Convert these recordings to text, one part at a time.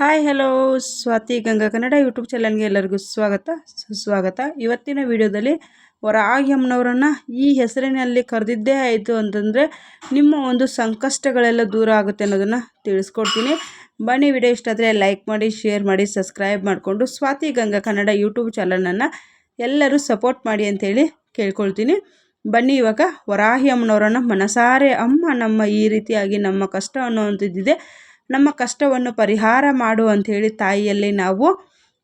Hi hello Swathi Ganga Kannada YouTube ಚಾನಲ್ಗೆ ಎಲ್ಲರಿಗೂ ಸ್ವಾಗತ. ಸುಸ್ವಾಗತ. ಇವತ್ತಿನ ವಿಡಿಯೋದಲ್ಲಿ ವರಾಹಿ ಅಮ್ಮನವರನ್ನು ಈ ಹೆಸರಿನಲ್ಲಿ ಕರೆದಿದ್ದೇ ಆಯಿತು ಅಂತಂದರೆ ನಿಮ್ಮ ಒಂದು ಸಂಕಷ್ಟಗಳೆಲ್ಲ ದೂರ ಆಗುತ್ತೆ ಅನ್ನೋದನ್ನು ತಿಳಿಸ್ಕೊಡ್ತೀನಿ. ಬನ್ನಿ ವಿಡಿಯೋ ಇಷ್ಟ ಆದರೆ ಲೈಕ್ ಮಾಡಿ ಶೇರ್ ಮಾಡಿ ಸಬ್ಸ್ಕ್ರೈಬ್ ಮಾಡಿಕೊಂಡು ಸ್ವಾತಿ ಗಂಗಾ ಕನ್ನಡ ಯೂಟ್ಯೂಬ್ ಚಾನಲನ್ನು ಎಲ್ಲರೂ ಸಪೋರ್ಟ್ ಮಾಡಿ ಅಂತೇಳಿ ಕೇಳ್ಕೊಳ್ತೀನಿ. ಬನ್ನಿ ಇವಾಗ ವರಾಹಿ ಅಮ್ಮನವರನ್ನು ಮನಸಾರೆ ಅಮ್ಮ ನಮ್ಮ ಈ ರೀತಿಯಾಗಿ ನಮ್ಮ ಕಷ್ಟ ಅನ್ನುವಂಥದ್ದಿದೆ. ನಮ್ಮ ಕಷ್ಟವನ್ನು ಪರಿಹಾರ ಮಾಡು ಅಂಥೇಳಿ ತಾಯಿಯಲ್ಲಿ ನಾವು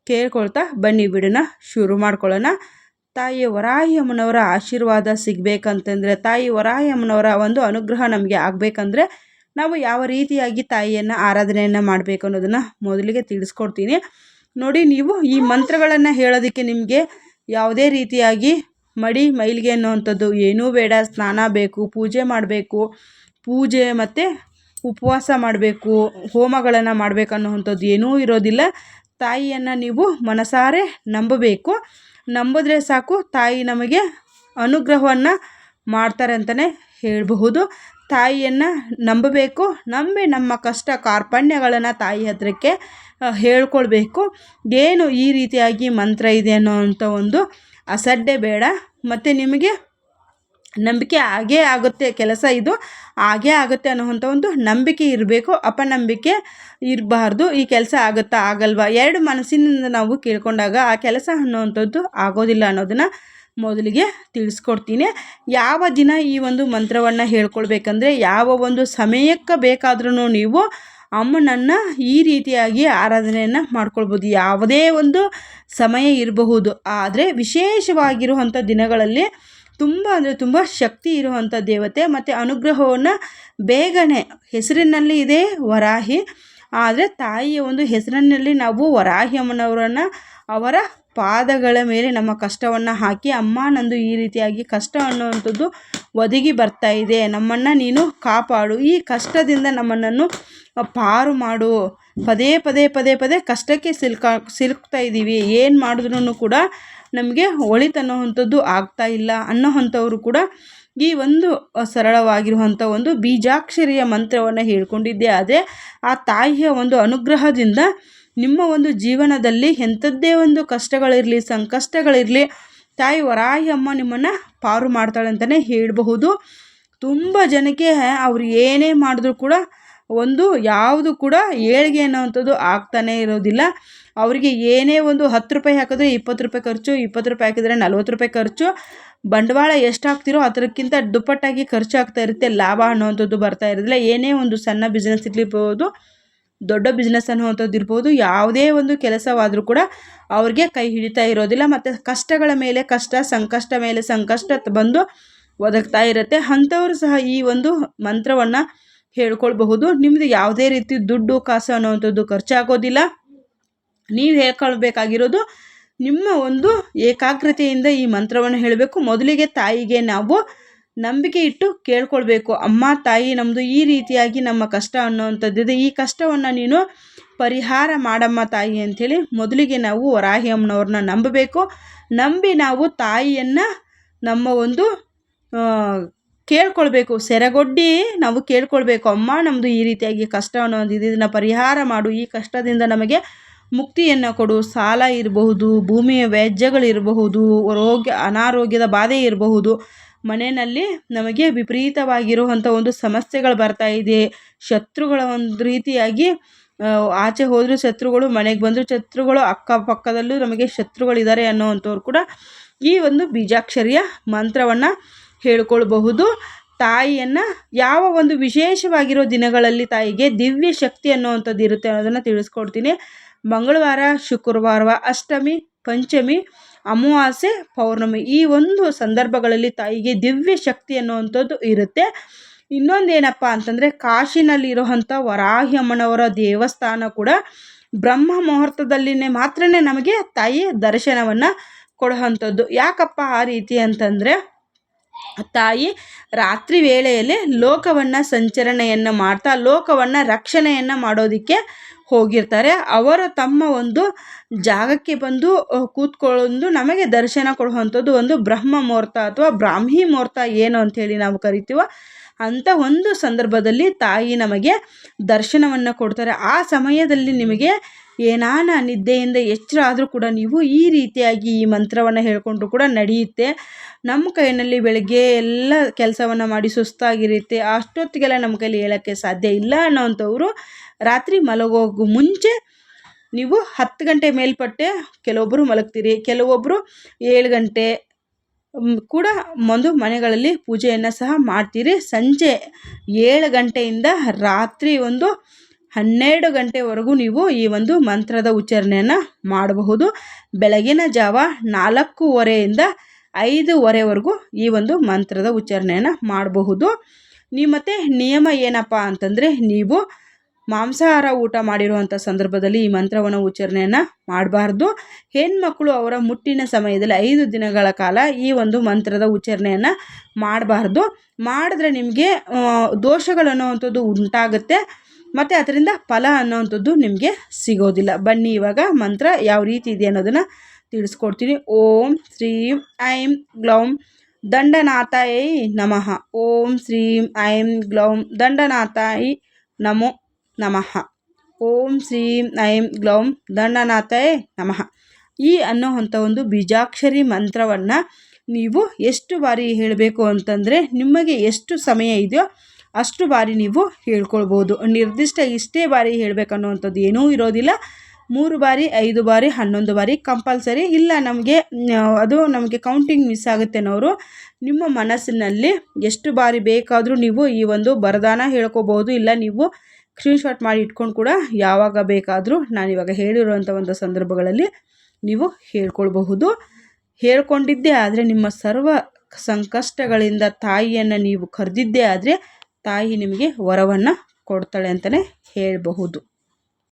ಕೇಳ್ಕೊಳ್ತಾ ಬನ್ನಿ ಬಿಡೋಣ, ಶುರು ಮಾಡ್ಕೊಳ್ಳೋಣ. ತಾಯಿ ವರಾಯಮ್ಮನವರ ಆಶೀರ್ವಾದ ಸಿಗಬೇಕಂತಂದರೆ, ತಾಯಿ ವರಾಯಮ್ಮನವರ ಒಂದು ಅನುಗ್ರಹ ನಮಗೆ ಆಗಬೇಕಂದ್ರೆ ನಾವು ಯಾವ ರೀತಿಯಾಗಿ ತಾಯಿಯನ್ನು ಆರಾಧನೆಯನ್ನು ಮಾಡಬೇಕು ಅನ್ನೋದನ್ನು ಮೊದಲಿಗೆ ತಿಳಿಸ್ಕೊಡ್ತೀನಿ. ನೋಡಿ, ನೀವು ಈ ಮಂತ್ರಗಳನ್ನು ಹೇಳೋದಕ್ಕೆ ನಿಮಗೆ ಯಾವುದೇ ರೀತಿಯಾಗಿ ಮಡಿ, ಮೈಲಿಗೆ ಅನ್ನುವಂಥದ್ದು ಏನೂ ಬೇಡ. ಸ್ನಾನ ಬೇಕು, ಪೂಜೆ ಮಾಡಬೇಕು. ಪೂಜೆ ಮತ್ತು ಉಪವಾಸ ಮಾಡಬೇಕು, ಹೋಮಗಳನ್ನು ಮಾಡಬೇಕನ್ನುವಂಥದ್ದು ಏನೂ ಇರೋದಿಲ್ಲ. ತಾಯಿಯನ್ನು ನೀವು ಮನಸಾರೆ ನಂಬಬೇಕು. ನಂಬಿದ್ರೆ ಸಾಕು, ತಾಯಿ ನಮಗೆ ಅನುಗ್ರಹವನ್ನು ಮಾಡ್ತಾರೆ ಅಂತಲೇ ಹೇಳಬಹುದು. ತಾಯಿಯನ್ನು ನಂಬಬೇಕು, ನಂಬಿ ನಮ್ಮ ಕಷ್ಟ ಕಾರ್ಪಣ್ಯಗಳನ್ನು ತಾಯಿ ಹತ್ರಕ್ಕೆ ಹೇಳ್ಕೊಳ್ಬೇಕು. ಏನು ಈ ರೀತಿಯಾಗಿ ಮಂತ್ರ ಇದೆ ಅನ್ನೋವಂಥ ಒಂದು ಅಸಡ್ಡೆ ಬೇಡ. ಮತ್ತು ನಿಮಗೆ ನಂಬಿಕೆ ಆಗೇ ಆಗುತ್ತೆ ಕೆಲಸ ಇದು, ಆಗೇ ಆಗುತ್ತೆ ಅನ್ನುವಂಥ ಒಂದು ನಂಬಿಕೆ ಇರಬೇಕು. ಅಪನಂಬಿಕೆ ಇರಬಾರ್ದು, ಈ ಕೆಲಸ ಆಗುತ್ತಾ ಆಗಲ್ವಾ? ಎರಡು ಮನಸ್ಸಿನಿಂದ ನಾವು ಕೇಳ್ಕೊಂಡಾಗ ಆ ಕೆಲಸ ಅನ್ನುವಂಥದ್ದು ಆಗೋದಿಲ್ಲ ಅನ್ನೋದನ್ನು ಮೊದಲಿಗೆ ತಿಳಿಸ್ಕೊಡ್ತೀನಿ. ಯಾವ ದಿನ ಈ ಒಂದು ಮಂತ್ರವನ್ನು ಹೇಳ್ಕೊಳ್ಬೇಕಂದ್ರೆ, ಯಾವ ಒಂದು ಸಮಯಕ್ಕೆ ಬೇಕಾದ್ರೂ ನೀವು ಅಮ್ಮನನ್ನು ಈ ರೀತಿಯಾಗಿ ಆರಾಧನೆಯನ್ನು ಮಾಡ್ಕೊಳ್ಬೋದು. ಯಾವುದೇ ಒಂದು ಸಮಯ ಇರಬಹುದು. ಆದರೆ ವಿಶೇಷವಾಗಿರುವಂಥ ದಿನಗಳಲ್ಲಿ ತುಂಬ ಅಂದರೆ ತುಂಬ ಶಕ್ತಿ ಇರುವಂಥ ದೇವತೆ ಮತ್ತು ಅನುಗ್ರಹವನ್ನು ಬೇಗನೆ ಹೆಸರಿನಲ್ಲಿ ಇದೆ ವರಾಹಿ. ಆದರೆ ತಾಯಿಯ ಒಂದು ಹೆಸರಿನಲ್ಲಿ ನಾವು ವರಾಹಿ ಅಮ್ಮನವರನ್ನು ಅವರ ಪಾದಗಳ ಮೇಲೆ ನಮ್ಮ ಕಷ್ಟವನ್ನು ಹಾಕಿ, ಅಮ್ಮ, ನಂದು ಈ ರೀತಿಯಾಗಿ ಕಷ್ಟ ಅನ್ನುವಂಥದ್ದು ಒದಗಿ ಬರ್ತಾ ಇದೆ. ನಮ್ಮನ್ನು ನೀನು ಕಾಪಾಡು. ಈ ಕಷ್ಟದಿಂದ ನಮ್ಮನ್ನು ಪಾರು ಮಾಡು. ಪದೇ ಪದೇ ಪದೇ ಪದೇ ಕಷ್ಟಕ್ಕೆ ಸಿಲ್ಕ, ಸಿಲುಕ್ತಾ ಇದ್ದೀವಿ ಏನು ಮಾಡಿದ್ರೂ ಕೂಡ ನಮಗೆ ಒಳಿತನ್ನುವಂಥದ್ದು ಆಗ್ತಾ ಇಲ್ಲ ಅನ್ನೋವಂಥವ್ರು ಕೂಡ ಈ ಒಂದು ಸರಳವಾಗಿರುವಂಥ ಒಂದು ಬೀಜಾಕ್ಷರಿಯ ಮಂತ್ರವನ್ನು ಹೇಳ್ಕೊಂಡಿದ್ದೆ. ಆದರೆ ಆ ತಾಯಿಯ ಒಂದು ಅನುಗ್ರಹದಿಂದ ನಿಮ್ಮ ಒಂದು ಜೀವನದಲ್ಲಿ ಎಂಥದ್ದೇ ಒಂದು ಕಷ್ಟಗಳಿರಲಿ, ಸಂಕಷ್ಟಗಳಿರಲಿ, ತಾಯಿ ವರಾಯಿ ಅಮ್ಮ ನಿಮ್ಮನ್ನು ಪಾರು ಮಾಡ್ತಾಳೆ ಅಂತಲೇ ಹೇಳಬಹುದು. ತುಂಬ ಜನಕ್ಕೆ ಅವ್ರು ಏನೇ ಮಾಡಿದ್ರು ಕೂಡ ಒಂದು ಯಾವುದು ಕೂಡ ಏಳಿಗೆ ಅನ್ನೋವಂಥದ್ದು ಆಗ್ತಾನೇ ಇರೋದಿಲ್ಲ. ಅವರಿಗೆ ಏನೇ ಒಂದು ಹತ್ತು ರೂಪಾಯಿ ಹಾಕಿದ್ರೆ, ಇಪ್ಪತ್ತು ರೂಪಾಯಿ ಖರ್ಚು, ಇಪ್ಪತ್ತು ರೂಪಾಯಿ ಹಾಕಿದರೆ ನಲ್ವತ್ತು ರೂಪಾಯಿ ಖರ್ಚು. ಬಂಡವಾಳ ಎಷ್ಟು ಹಾಕ್ತಿರೋ ಅದಕ್ಕಿಂತ ದುಪ್ಪಟ್ಟಾಗಿ ಖರ್ಚು ಆಗ್ತಾ ಇರುತ್ತೆ, ಲಾಭ ಅನ್ನುವಂಥದ್ದು ಬರ್ತಾ ಇರೋದಿಲ್ಲ. ಏನೇ ಒಂದು ಸಣ್ಣ ಬಿಸ್ನೆಸ್ ಇರ್ಲಿರ್ಬೋದು, ದೊಡ್ಡ ಬಿಸ್ನೆಸ್ ಅನ್ನುವಂಥದ್ದು ಇರ್ಬೋದು, ಯಾವುದೇ ಒಂದು ಕೆಲಸವಾದರೂ ಕೂಡ ಅವ್ರಿಗೆ ಕೈ ಹಿಡಿತಾ ಇರೋದಿಲ್ಲ. ಮತ್ತು ಕಷ್ಟಗಳ ಮೇಲೆ ಕಷ್ಟ, ಸಂಕಷ್ಟ ಮೇಲೆ ಸಂಕಷ್ಟ ಬಂದು ಒದಗ್ತಾ ಇರುತ್ತೆ. ಅಂಥವರು ಸಹ ಈ ಒಂದು ಮಂತ್ರವನ್ನು ಹೇಳ್ಕೊಳ್ಬಹುದು. ನಿಮ್ಮದು ಯಾವುದೇ ರೀತಿ ದುಡ್ಡು, ಕಾಸು ಅನ್ನುವಂಥದ್ದು ಖರ್ಚಾಗೋದಿಲ್ಲ. ನೀವು ಹೇಳ್ಕೊಳ್ಬೇಕಾಗಿರೋದು ನಿಮ್ಮ ಒಂದು ಏಕಾಗ್ರತೆಯಿಂದ ಈ ಮಂತ್ರವನ್ನು ಹೇಳಬೇಕು. ಮೊದಲಿಗೆ ತಾಯಿಗೆ ನಾವು ನಂಬಿಕೆ ಇಟ್ಟು ಕೇಳ್ಕೊಳ್ಬೇಕು. ಅಮ್ಮ, ತಾಯಿ ನಮ್ಮದು ಈ ರೀತಿಯಾಗಿ ನಮ್ಮ ಕಷ್ಟ ಅನ್ನೋವಂಥದ್ದಿದೆ. ಈ ಕಷ್ಟವನ್ನು ನೀನು ಪರಿಹಾರ ಮಾಡಮ್ಮ ತಾಯಿ ಅಂಥೇಳಿ ಮೊದಲಿಗೆ ನಾವು ವರಾಹಿ ಅಮ್ಮನವ್ರನ್ನ ನಂಬಬೇಕು. ನಂಬಿ ನಾವು ತಾಯಿಯನ್ನು ನಮ್ಮ ಒಂದು ಕೇಳ್ಕೊಳ್ಬೇಕು. ಸೆರಗೊಡ್ಡಿ ನಾವು ಕೇಳ್ಕೊಳ್ಬೇಕು. ಅಮ್ಮ ನಮ್ಮದು ಈ ರೀತಿಯಾಗಿ ಕಷ್ಟ ಅನ್ನೋದು ಇದನ್ನು ಪರಿಹಾರ ಮಾಡು. ಈ ಕಷ್ಟದಿಂದ ನಮಗೆ ಮುಕ್ತಿಯನ್ನು ಕೊಡು ಸಾಲ ಇರಬಹುದು, ಭೂಮಿಯ ವ್ಯಾಜ್ಯಗಳಿರಬಹುದು, ರೋಗ, ಅನಾರೋಗ್ಯದ ಬಾಧೆ ಇರಬಹುದು. ಮನೆಯಲ್ಲಿ ನಮಗೆ ವಿಪರೀತವಾಗಿರುವಂಥ ಒಂದು ಸಮಸ್ಯೆಗಳು ಬರ್ತಾ ಇದೆ. ಶತ್ರುಗಳ ಒಂದು ರೀತಿಯಾಗಿ ಆಚೆ ಹೋದರೂ ಶತ್ರುಗಳು, ಮನೆಗೆ ಬಂದರೂ ಶತ್ರುಗಳು, ಅಕ್ಕಪಕ್ಕದಲ್ಲೂ ನಮಗೆ ಶತ್ರುಗಳಿದ್ದಾರೆ ಅನ್ನೋವಂಥವ್ರು ಕೂಡ ಈ ಒಂದು ಬೀಜಾಕ್ಷರಿಯ ಮಂತ್ರವನ್ನು ಹೇಳ್ಕೊಳ್ಬಹುದು. ತಾಯಿಯನ್ನು ಯಾವ ಒಂದು ವಿಶೇಷವಾಗಿರೋ ದಿನಗಳಲ್ಲಿ ತಾಯಿಗೆ ದಿವ್ಯ ಶಕ್ತಿ ಅನ್ನುವಂಥದ್ದು ಇರುತ್ತೆ ಅನ್ನೋದನ್ನು ತಿಳಿಸ್ಕೊಡ್ತೀನಿ. ಮಂಗಳವಾರ, ಶುಕ್ರವಾರ ಅಷ್ಟಮಿ, ಪಂಚಮಿ, ಅಮಾವಾಸ್ಯೆ, ಪೌರ್ಣಮಿ ಈ ಒಂದು ಸಂದರ್ಭಗಳಲ್ಲಿ ತಾಯಿಗೆ ದಿವ್ಯ ಶಕ್ತಿ ಅನ್ನುವಂಥದ್ದು ಇರುತ್ತೆ. ಇನ್ನೊಂದೇನಪ್ಪ ಅಂತಂದರೆ ಕಾಶಿನಲ್ಲಿರುವಂಥ ವರಾಹಿ ಅಮ್ಮನವರ ದೇವಸ್ಥಾನ ಕೂಡ ಬ್ರಹ್ಮ ಮುಹೂರ್ತದಲ್ಲಿನೇ ಮಾತ್ರನೇ ನಮಗೆ ತಾಯಿ ದರ್ಶನವನ್ನು ಕೊಡುವಂಥದ್ದು. ಯಾಕಪ್ಪ ಆ ರೀತಿ ಅಂತಂದರೆ ತಾಯಿ ರಾತ್ರಿ ವೇಳೆಯಲ್ಲಿ ಲೋಕವನ್ನು ಸಂಚರಣೆಯನ್ನು ಮಾಡ್ತಾ, ಲೋಕವನ್ನು ರಕ್ಷಣೆಯನ್ನು ಮಾಡೋದಕ್ಕೆ ಹೋಗಿರ್ತಾರೆ. ಅವರು ತಮ್ಮ ಒಂದು ಜಾಗಕ್ಕೆ ಬಂದು ಕೂತ್ಕೊಂಡು ನಮಗೆ ದರ್ಶನ ಕೊಡುವಂಥದ್ದು ಒಂದು ಬ್ರಹ್ಮ ಮುಹೂರ್ತ ಅಥವಾ ಬ್ರಾಹ್ಮಿ ಮುಹೂರ್ತ ಏನು ಅಂಥೇಳಿ ನಾವು ಕರಿತೀವ ಅಂಥ ಒಂದು ಸಂದರ್ಭದಲ್ಲಿ ತಾಯಿ ನಮಗೆ ದರ್ಶನವನ್ನು ಕೊಡ್ತಾರೆ. ಆ ಸಮಯದಲ್ಲಿ ನಿಮಗೆ ಏನಾನ ನಿದ್ದೆಯಿಂದ ಎಚ್ಚರ ಆದರೂ ಕೂಡ ನೀವು ಈ ರೀತಿಯಾಗಿ ಈ ಮಂತ್ರವನ್ನು ಹೇಳಿಕೊಂಡ್ರೂ ಕೂಡ ನಡೆಯುತ್ತೆ. ನಮ್ಮ ಕೈಯಲ್ಲಿ ಬೆಳಗ್ಗೆ ಎಲ್ಲ ಕೆಲಸವನ್ನು ಮಾಡಿ ಸುಸ್ತಾಗಿರುತ್ತೆ. ಅಷ್ಟೊತ್ತಿಗೆಲ್ಲ ನಮ್ಮ ಕೈಲಿ ಹೇಳೋಕ್ಕೆ ಸಾಧ್ಯ ಇಲ್ಲ ಅನ್ನೋವಂಥವ್ರು ರಾತ್ರಿ ಮಲಗೋಗು ಮುಂಚೆ ನೀವು ಹತ್ತು ಗಂಟೆ ಮೇಲ್ಪಟ್ಟೆ ಕೆಲವೊಬ್ಬರು ಮಲಗ್ತೀರಿ. ಕೆಲವೊಬ್ಬರು ಏಳು ಗಂಟೆ ಕೂಡ ಒಂದು ಮನೆಗಳಲ್ಲಿ ಪೂಜೆಯನ್ನು ಸಹ ಮಾಡ್ತೀರಿ. ಸಂಜೆ ಏಳು ಗಂಟೆಯಿಂದ ರಾತ್ರಿ ಒಂದು ಹನ್ನೆರಡು ಗಂಟೆವರೆಗೂ ನೀವು ಈ ಒಂದು ಮಂತ್ರದ ಉಚ್ಚಾರಣೆಯನ್ನು ಮಾಡಬಹುದು. ಬೆಳಗಿನ ಜಾವ ನಾಲ್ಕೂವರೆಯಿಂದ ಐದುವರೆವರೆಗೂ ಈ ಒಂದು ಮಂತ್ರದ ಉಚ್ಚಾರಣೆಯನ್ನು ಮಾಡಬಹುದು. ನೀವು ಮತ್ತು ನಿಯಮ ಏನಪ್ಪ ಅಂತಂದರೆ ನೀವು ಮಾಂಸಾಹಾರ ಊಟ ಮಾಡಿರುವಂಥ ಸಂದರ್ಭದಲ್ಲಿ ಈ ಮಂತ್ರವನ್ನು ಉಚ್ಚಾರಣೆಯನ್ನು ಮಾಡಬಾರ್ದು. ಹೆಣ್ಮಕ್ಳು ಅವರ ಮುಟ್ಟಿನ ಸಮಯದಲ್ಲಿ ಐದು ದಿನಗಳ ಕಾಲ ಈ ಒಂದು ಮಂತ್ರದ ಉಚ್ಚಾರಣೆಯನ್ನು ಮಾಡಬಾರ್ದು. ಮಾಡಿದ್ರೆ ನಿಮಗೆ ದೋಷಗಳು ಅನ್ನೋವಂಥದ್ದು ಉಂಟಾಗುತ್ತೆ. ಮತ್ತು ಅದರಿಂದ ಫಲ ಅನ್ನೋವಂಥದ್ದು ನಿಮಗೆ ಸಿಗೋದಿಲ್ಲ. ಬನ್ನಿ ಇವಾಗ ಮಂತ್ರ ಯಾವ ರೀತಿ ಇದೆ ಅನ್ನೋದನ್ನು ತಿಳಿಸ್ಕೊಡ್ತೀನಿ. ಓಂ ಶ್ರೀಂ ಐಂ ಗ್ಲೌಂ ದಂಡನಾಥಾಯ ನಮಃ. ಓಂ ಶ್ರೀಂ ಐಂ ಗ್ಲೌಂ ದಂಡನಾಥಾಯಿ ನಮೋ ನಮಃ. ಓಂ ಶ್ರೀಂ ಐಂ ಗ್ಲೌಂ ದಂಡನಾಥಾಯ ನಮಃ. ಈ ಅನ್ನೋವಂಥ ಒಂದು ಬೀಜಾಕ್ಷರಿ ಮಂತ್ರವನ್ನು ನೀವು ಎಷ್ಟು ಬಾರಿ ಹೇಳಬೇಕು ಅಂತಂದರೆ ನಿಮಗೆ ಎಷ್ಟು ಸಮಯ ಇದೆಯೋ ಅಷ್ಟು ಬಾರಿ ನೀವು ಹೇಳ್ಕೊಳ್ಬೋದು. ನಿರ್ದಿಷ್ಟ ಇಷ್ಟೇ ಬಾರಿ ಹೇಳಬೇಕನ್ನುವಂಥದ್ದು ಏನೂ ಇರೋದಿಲ್ಲ. ಮೂರು ಬಾರಿ, ಐದು ಬಾರಿ, ಹನ್ನೊಂದು ಬಾರಿ ಕಂಪಲ್ಸರಿ. ಇಲ್ಲ, ನಮಗೆ ಅದು ನಮಗೆ ಕೌಂಟಿಂಗ್ ಮಿಸ್ ಆಗುತ್ತೆ ಅನ್ನೋರು ನಿಮ್ಮ ಮನಸ್ಸಿನಲ್ಲಿ ಎಷ್ಟು ಬಾರಿ ಬೇಕಾದರೂ ನೀವು ಈ ಒಂದು ಬರದಾನ ಹೇಳ್ಕೋಬೋದು. ಇಲ್ಲ, ನೀವು ಸ್ಕ್ರೀನ್ಶಾಟ್ ಮಾಡಿ ಇಟ್ಕೊಂಡು ಕೂಡ ಯಾವಾಗ ಬೇಕಾದರೂ ನಾನಿವಾಗ ಹೇಳಿರುವಂಥ ಒಂದು ಸಂದರ್ಭಗಳಲ್ಲಿ ನೀವು ಹೇಳ್ಕೊಳ್ಬಹುದು. ಹೇಳ್ಕೊಂಡಿದ್ದೇ ಆದರೆ ನಿಮ್ಮ ಸರ್ವ ಸಂಕಷ್ಟಗಳಿಂದ ತಾಯಿಯನ್ನು ನೀವು ಕರೆದಿದ್ದೇ ಆದರೆ ತಾಯಿ ನಿಮಗೆ ವರವನ್ನು ಕೊಡ್ತಾಳೆ ಅಂತಲೇ ಹೇಳಬಹುದು.